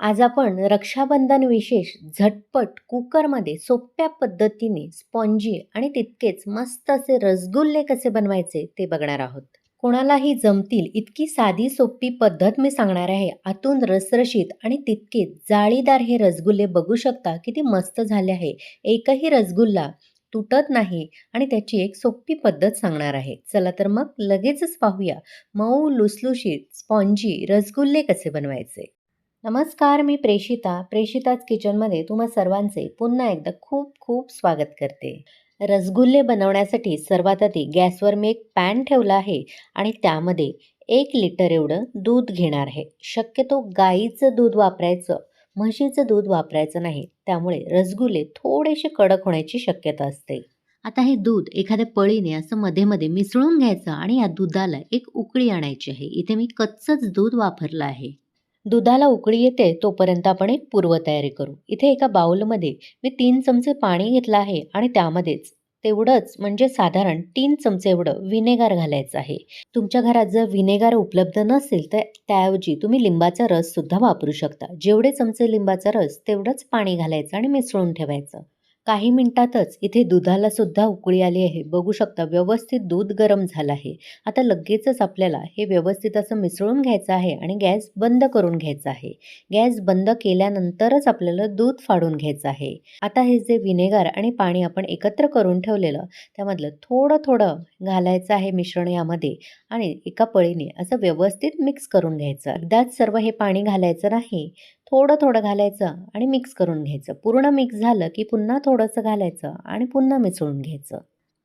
आज आपण रक्षाबंधन विशेष झटपट कुकरमध्ये सोप्या पद्धतीने स्पॉन्जी आणि तितकेच मस्त असे रसगुल्ले कसे बनवायचे ते बघणार आहोत. कोणालाही जमतील इतकी साधी सोपी पद्धत मी सांगणार आहे. आतून रसरशीत आणि तितकेच जाळीदार हे रसगुल्ले बघू शकता किती मस्त झाले आहे. एकही रसगुल्ला तुटत नाही आणि त्याची एक सोपी पद्धत सांगणार आहे. चला तर मग लगेचच पाहूया मऊ लुसलुशीत स्पॉन्जी रसगुल्ले कसे बनवायचे. नमस्कार मी प्रेषिता प्रेषिताच किचनमध्ये तुम्हा सर्वांचे पुन्हा एकदा खूप खूप स्वागत करते. रसगुल्ले बनवण्यासाठी सर्वात आधी गॅसवर मी एक पॅन ठेवला आहे आणि त्यामध्ये एक लिटर एवढं दूध घेणार आहे. शक्यतो गाईचं दूध वापरायचं म्हशीचं दूध वापरायचं नाही. त्यामुळे रसगुल्ले थोडेसे कडक होण्याची शक्यता असते. आता हे दूध एखाद्या पळीने असं मध्ये मध्ये मिसळून घ्यायचं आणि या दुधाला एक उकळी आणायची आहे. इथे मी कच्चंच दूध वापरलं आहे. दुधाला उकळी येते तोपर्यंत आपण एक पूर्वतयारी करू. इथे एका बाउलमध्ये मी तीन चमचे पाणी घेतलं आहे आणि त्यामध्येच तेवढंच म्हणजे साधारण तीन चमचे एवढं व्हिनेगार घालायचं आहे. तुमच्या घरात जर व्हिनेगार उपलब्ध नसेल तर त्याऐवजी तुम्ही लिंबाचा रससुद्धा वापरू शकता. जेवढे चमचे लिंबाचा रस तेवढंच पाणी घालायचं आणि मिसळून ठेवायचं. काही मिनिटातच इथे दुधाला सुद्धा उकळी आली आहे. बघू शकता व्यवस्थित दूध गरम झालं आहे. आता लगेचच आपल्याला हे व्यवस्थित असं मिसळून घ्यायचं आहे आणि गॅस बंद करून घ्यायचा आहे. गॅस बंद केल्यानंतरच आपल्याला दूध फाडून घ्यायचं आहे. आता हे जे विनेगार आणि पाणी आपण एकत्र करून ठेवलेलं त्यामधलं थोडं थोडं घालायचं आहे मिश्रण यामध्ये आणि एका पळीने असं व्यवस्थित मिक्स करून घ्यायचं. एकदाच सर्व हे पाणी घालायचं नाही थोडं थोडं घालायचं आणि मिक्स करून घ्यायचं. पूर्ण मिक्स झालं की पुन्हा थोडंसं घालायचं आणि पुन्हा मिसळून घ्यायचं.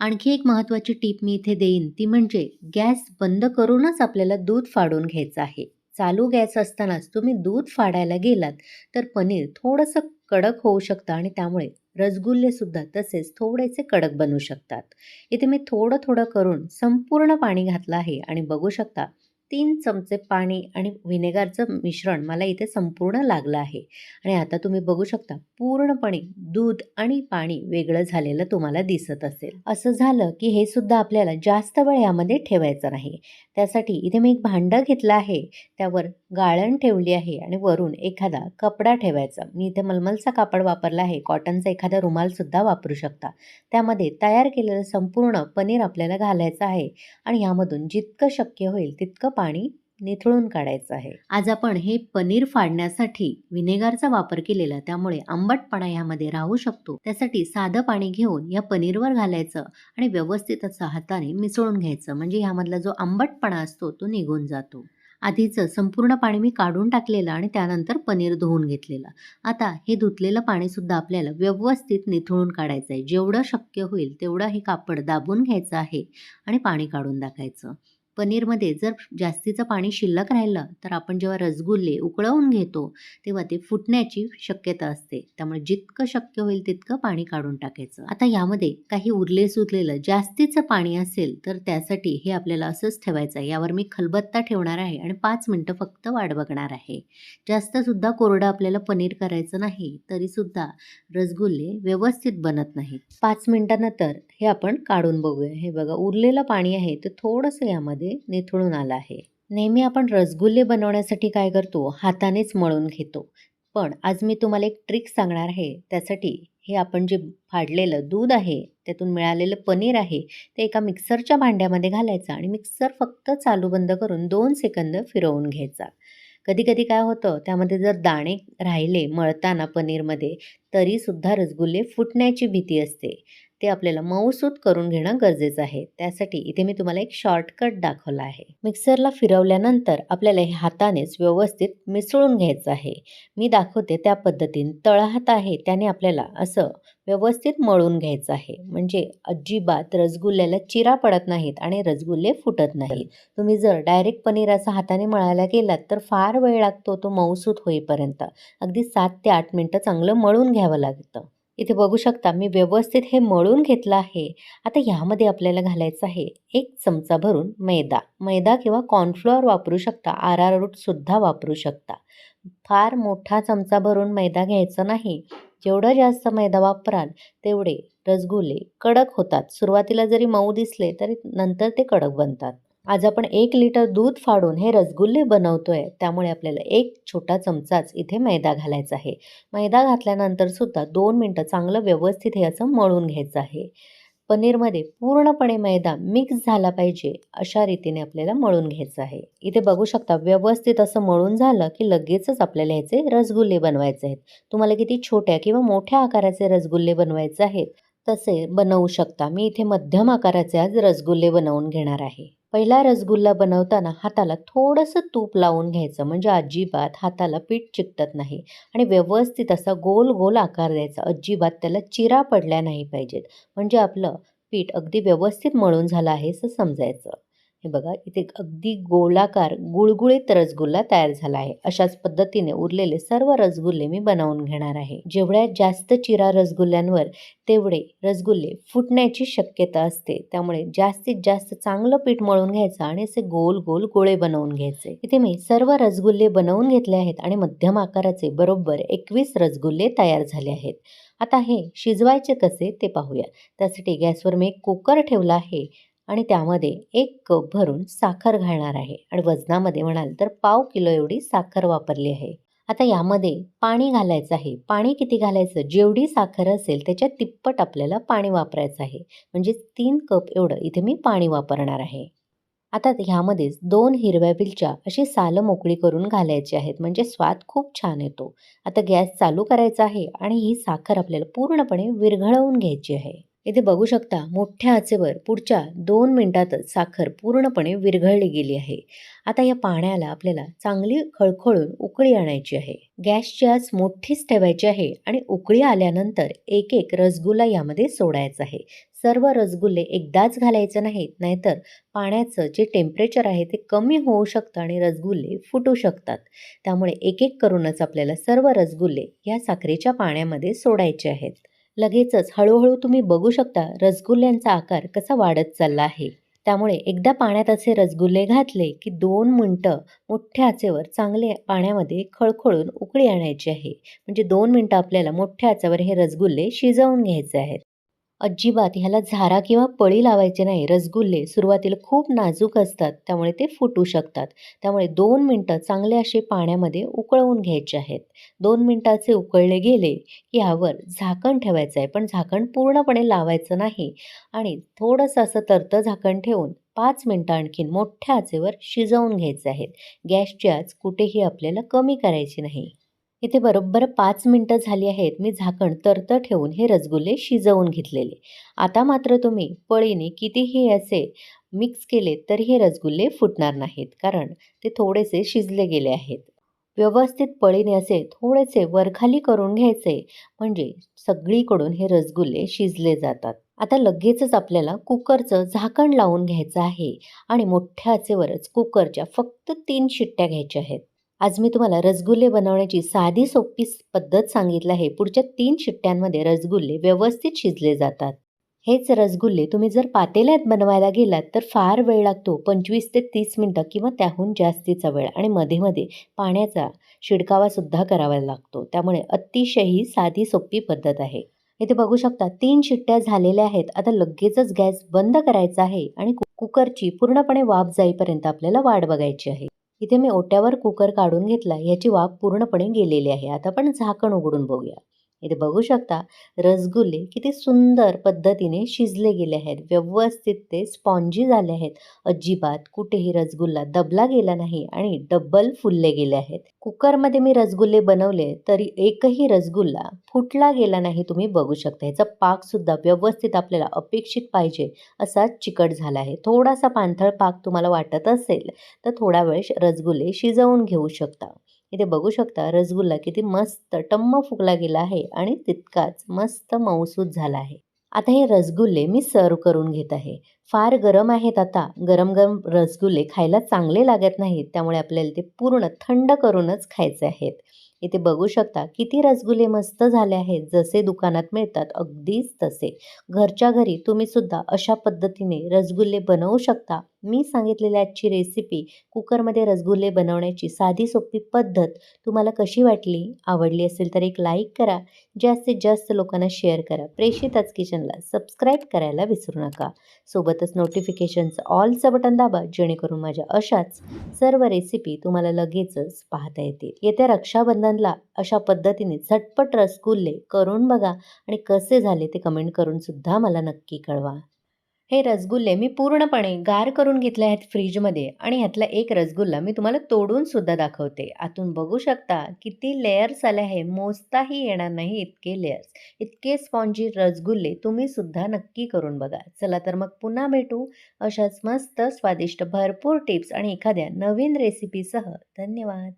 आणखी एक महत्त्वाची टीप मी इथे देईन ती म्हणजे गॅस बंद करूनच आपल्याला दूध फाडून घ्यायचं आहे. चालू गॅस असतानाच तुम्ही दूध फाडायला गेलात तर पनीर थोडंसं कडक होऊ शकतं आणि त्यामुळे रसगुल्लेसुद्धा तसेच थोडेसे कडक बनू शकतात. इथे मी थोडं थोडं करून संपूर्ण पाणी घातलं आहे आणि बघू शकता तीन चमचे पाणी आणि व्हिनेगारचं मिश्रण मला इथे संपूर्ण लागलं आहे. आणि आता तुम्ही बघू शकता पूर्णपणे दूध आणि पाणी वेगळं झालेलं तुम्हाला दिसत असेल. असं झालं की हे सुद्धा आपल्याला जास्त वेळ यामध्ये ठेवायचं नाही. त्यासाठी इथे मी एक भांडं घेतलं आहे. त्यावर गाळण ठेवली आहे आणि वरून एखादा कपडा ठेवायचा. मी इथे मलमलचा कापड वापरला आहे. कॉटनचा एखादा रुमालसुद्धा वापरू शकता. त्यामध्ये तयार केलेलं संपूर्ण पनीर आपल्याला घालायचं आहे. आणि यामधून जितकं शक्य होईल तितकं पाणी निथळून काढायचं आहे. आज आपण हे पनीर फाडण्यासाठी विनेगारचा वापर केलेला त्यामुळे आंबटपणा यामध्ये राहू शकतो. त्यासाठी साधं पाणी घेऊन या पनीरवर घालायचं आणि व्यवस्थित असं हाताने मिसळून घ्यायचं. म्हणजे ह्यामधला जो आंबटपणा असतो तो निघून जातो. आधीचं संपूर्ण पाणी मी काढून टाकलेलं आणि त्यानंतर पनीर धुवून घेतलेलं. आता हे धुतलेलं पाणीसुद्धा आपल्याला व्यवस्थित निथळून काढायचं आहे जेवढं शक्य होईल तेवढं हे कापड दाबून घ्यायचं आहे आणि पाणी काढून टाकायचं. पनीरमध्ये जर जास्तीचं पाणी शिल्लक राहिलं तर आपण जेव्हा रसगुल्ले उकळवून घेतो तेव्हा ते फुटण्याची शक्यता असते. त्यामुळे जितकं शक्य होईल तितकं पाणी काढून टाकायचं. आता यामध्ये काही उरले सुरलेलं जास्तीचं पाणी असेल तर त्यासाठी हे आपल्याला असंच ठेवायचं आहे. यावर मी खलबत्ता ठेवणार आहे आणि पाच मिनटं फक्त वाट बघणार आहे. जास्तसुद्धा कोरडं आपल्याला पनीर करायचं नाही तरीसुद्धा रसगुल्ले व्यवस्थित बनत नाहीत. पाच मिनटानंतर हे आपण काढून बघूया. हे बघा उरलेलं पाणी आहे ते थोडंसं यामध्ये निथळून आलं आहे. नेहमी आपण रसगुल्ले बनवण्यासाठी काय करतो? हातानेच मळून घेतो. पण आज मी तुम्हाला एक ट्रिक सांगणार आहे. त्यासाठी हे आपण जे फाडलेलं दूध आहे त्यातून मिळालेलं पनीर आहे ते एका मिक्सरच्या भांड्यामध्ये घालायचं आणि मिक्सर फक्त चालू बंद करून दोन सेकंद फिरवून घ्यायचा. कधी कधी काय होतं त्यामध्ये जर दाणे राहिले मळताना पनीरमध्ये तरीसुद्धा रसगुल्ले फुटण्याची भीती असते. ते आपल्याला मऊसूत करून घेणं गरजेचं आहे. त्यासाठी इथे मी तुम्हाला एक शॉर्टकट दाखवला आहे. मिक्सरला फिरवल्यानंतर आपल्याला हे हातानेच व्यवस्थित मिसळून घ्यायचं आहे. मी दाखवते त्या पद्धतीने. तळहात आहे त्याने आपल्याला असं व्यवस्थित मळून घ्यायचं आहे. म्हणजे अजिबात रसगुल्ल्याला चिरा पडत नाहीत आणि रसगुल्ले फुटत नाहीत. तुम्ही जर डायरेक्ट पनीर असं हाताने मळायला गेलात तर फार वेळ लागतो तो मऊसूत होईपर्यंत. अगदी सात ते आठ मिनटं चांगलं मळून घ्यावं लागतं. इथे बघू शकता मी व्यवस्थित हे मळून घेतलं आहे. आता ह्यामध्ये आपल्याला घालायचं आहे एक चमचा भरून मैदा. मैदा किंवा कॉर्नफ्लॉवर वापरू शकता. आर आर रूटसुद्धा वापरू शकता. फार मोठा चमचा भरून मैदा घ्यायचा नाही. जेवढं जास्त मैदा वापराल तेवढे रसगुल्ले कडक होतात. सुरुवातीला जरी मऊ दिसले तरी नंतर ते कडक बनतात. आज आपण एक लिटर दूध फाडून हे रसगुल्ले बनवतोय. त्यामुळे आपल्याला एक छोटा चमचाच इथे मैदा घालायचा आहे. मैदा घातल्यानंतर सुद्धा दोन मिनटं चांगलं व्यवस्थित हे असं मळून घ्यायचं आहे. पनीरमध्ये पूर्णपणे मैदा मिक्स झाला पाहिजे अशा रीतीने आपल्याला मळून घ्यायचं आहे. इथे बघू शकता व्यवस्थित असं मळून झालं की लगेचच आपल्याला ह्याचे रसगुल्ले बनवायचे आहेत. तुम्हाला किती छोट्या किंवा मोठ्या आकाराचे रसगुल्ले बनवायचे आहेत तसे बनवू शकता. मी इथे मध्यम आकाराचे आज रसगुल्ले बनवून घेणार आहे. पहिला रसगुल्ला बनवताना हाताला थोडंसं तूप लावून घ्यायचं. म्हणजे अजिबात हाताला पीठ चिकटत नाही आणि व्यवस्थित असा गोल गोल आकार द्यायचा. अजिबात त्याला चिरा पडल्या नाही पाहिजेत. म्हणजे आपलं पीठ अगदी व्यवस्थित मळून झालं आहे असं समजायचं. हे बघा इथे अगदी गोलाकार गुळगुळीत रसगुल्ला तयार झाला आहे. अशाच पद्धतीने उरलेले सर्व रसगुल्ले मी बनवून घेणार आहे. जेवढ्या जास्त चिरा रसगुल्ल्यांवर तेवढे रसगुल्ले फुटण्याची शक्यता असते. त्यामुळे जास्तीत जास्त चांगलं पीठ मळून घ्यायचं आणि असे गोल गोल गोळे बनवून घ्यायचे. इथे मी सर्व रसगुल्ले बनवून घेतले आहेत आणि मध्यम आकाराचे बरोबर एकवीस रसगुल्ले तयार झाले आहेत. आता हे शिजवायचे कसे ते पाहूया. त्यासाठी गॅसवर मी एक कुकर ठेवला आहे. आणि त्यामध्ये एक कप भरून साखर घालणार आहे. आणि वजनामध्ये म्हणाल तर पाव किलो एवढी साखर वापरली आहे. आता यामध्ये पाणी घालायचं आहे. पाणी किती घालायचं? जेवढी साखर असेल त्याच्या तिप्पट आपल्याला पाणी वापरायचं आहे. म्हणजे तीन कप एवढं इथे मी पाणी वापरणार आहे. आता ह्यामध्येच दोन हिरव्या बिलच्या अशी सालं मोकळी करून घालायची आहेत. म्हणजे स्वाद खूप छान येतो. आता गॅस चालू करायचा आहे आणि ही साखर आपल्याला पूर्णपणे विरघळवून घ्यायची आहे. इथे बघू शकता मोठ्या आचेवर पुढच्या दोन मिनिटातच साखर पूर्णपणे विरघळली गेली आहे. आता या पाण्याला आपल्याला चांगली खळखळून उकळी आणायची आहे. गॅसची आज मोठीच ठेवायची आहे आणि उकळी आल्यानंतर एक एक रसगुल्ला यामध्ये सोडायचा आहे. सर्व रसगुल्ले एकदाच घालायचे नाहीत नाहीतर पाण्याचं जे टेम्परेचर आहे ते कमी होऊ शकतं आणि रसगुल्ले फुटू शकतात. त्यामुळे एक एक करूनच आपल्याला सर्व रसगुल्ले या साखरेच्या पाण्यामध्ये सोडायचे आहेत. लगेचच हळूहळू तुम्ही बघू शकता रसगुल्ल्यांचा आकार कसा वाढत चालला आहे. त्यामुळे एकदा पाण्यात असे रसगुल्ले घातले की दोन मिनटं मोठ्या आचेवर चांगले पाण्यामध्ये खळखळून उकळी आणायची आहे. म्हणजे दोन मिनटं आपल्याला मोठ्या आचेवर हे रसगुल्ले शिजवून घ्यायचे आहेत. अजिबात ह्याला झारा किंवा पळी लावायचे नाही. रसगुल्ले सुरुवातीला खूप नाजूक असतात त्यामुळे ते फुटू शकतात. त्यामुळे दोन मिनटं चांगले असे पाण्यामध्ये उकळवून घ्यायचे आहेत. दोन मिनटाचे उकळले गेले की ह्यावर झाकण ठेवायचं आहे. पण झाकण पूर्णपणे लावायचं नाही आणि थोडंसं असं तरतं झाकण ठेवून पाच मिनटं आणखीन मोठ्या आचेवर शिजवून घ्यायचे आहेत. गॅसची आज कुठेही आपल्याला कमी करायची नाही. इथे बरोबर पाच मिनटं झाली आहेत. मी झाकण तरतं ठेवून हे रसगुल्ले शिजवून घेतलेले. आता मात्र तुम्ही पळीने कितीही असे मिक्स केले तर हे रसगुल्ले फुटणार नाहीत कारण ते थोडेसे शिजले गेले आहेत. व्यवस्थित पळीने असे थोडेसे वरखाली करून घ्यायचे म्हणजे सगळीकडून हे रसगुल्ले शिजले जातात. आता लगेचच आपल्याला कुकरचं झाकण लावून घ्यायचं आहे आणि मोठ्या आचेवरच कुकरच्या फक्त तीन शिट्ट्या घ्यायच्या आहेत. आज मी तुम्हाला रसगुल्ले बनवण्याची साधी सोपी पद्धत सांगितलं आहे. पुढच्या तीन शिट्ट्यांमध्ये रसगुल्ले व्यवस्थित शिजले जातात. हेच रसगुल्ले तुम्ही जर पातेल्यात बनवायला गेलात तर फार वेळ लागतो. पंचवीस ते तीस मिनटं किंवा त्याहून जास्तीचा वेळ. आणि मध्ये मध्ये पाण्याचा शिडकावासुद्धा करावा लागतो. त्यामुळे अतिशयही साधी सोपी पद्धत आहे. इथे बघू शकता तीन शिट्ट्या झालेल्या आहेत. आता लगेचच गॅस बंद करायचा आहे आणि कुकरची पूर्णपणे वाफ जाईपर्यंत आपल्याला वाट बघायची आहे. इथे मी ओट्यावर कुकर काढून घेतला याची वाफ पूर्णपणे गेलेली आहे. आता आपण झाकण उघडून बघूया. इथे बघू शकता रसगुल्ले किती सुंदर पद्धतीने शिजले गेले आहेत. व्यवस्थित ते स्पॉन्जी झाले आहेत. अजिबात कुठेही रसगुल्ला दबला गेला नाही आणि डब्बल फुलले गेले आहेत. कुकरमध्ये मी रसगुल्ले बनवले तरी एकही रसगुल्ला फुटला गेला नाही तुम्ही बघू शकता. ह्याचा पाकसुद्धा व्यवस्थित आपल्याला अपेक्षित पाहिजे असा चिकट झाला आहे. थोडासा पाणथळ पाक तुम्हाला वाटत असेल तर थोडा वेळ रसगुल्ले शिजवून घेऊ शकता. इथे बघू शकता रसगुल्ला किती मस्त टम्म फुगला गेला आहे आणि तितकाच मस्त मऊसूद झाला आहे. आता हे रसगुल्ले मी सर्व करून घेत आहे. फार गरम आहेत आता. गरम गरम रसगुल्ले खायला चांगले लागत नाहीत. त्यामुळे आपल्याला ते पूर्ण थंड करूनच खायचे आहेत. इथे बघू शकता किती रसगुल्ले मस्त झाले आहेत. जसे दुकानात मिळतात अगदीच तसे. घरच्या घरी तुम्ही सुद्धा अशा पद्धतीने रसगुल्ले बनवू शकता. मी सांगितलेल्या आजची रेसिपी कुकरमध्ये रसगुल्ले बनवण्याची साधी सोपी पद्धत तुम्हाला कशी वाटली आवडली असेल तर एक लाईक करा. जास्तीत जास्त लोकांना शेअर करा. प्रेषिताच किचनला सबस्क्राईब करायला विसरू नका. सोबतच नोटिफिकेशनचं ऑलचं बटन दाबा जेणेकरून माझ्या अशाच सर्व रेसिपी तुम्हाला लगेचच पाहता येतील. येत्या रक्षाबंधनला अशा पद्धतीने झटपट रसगुल्ले करून बघा आणि कसे झाले ते कमेंट करून सुद्धा मला नक्की कळवा. हे रसगुल्ले मी पूर्णपणे गार करून घेतले आहेत फ्रीजमध्ये आणि ह्यातला एक रसगुल्ला मी तुम्हाला तोडून सुद्धा दाखवते. आतून बघू शकता किती लेयर्स आले आहे मोजताही येणार नाही इतके लेयर्स इतके स्पॉन्जी रसगुल्ले तुम्ही सुद्धा नक्की करून बघा. चला तर मग पुन्हा भेटू. अशाच मस्त स्वादिष्ट भरपूर टिप्स आणि एखाद्या नवीन रेसिपीसह धन्यवाद.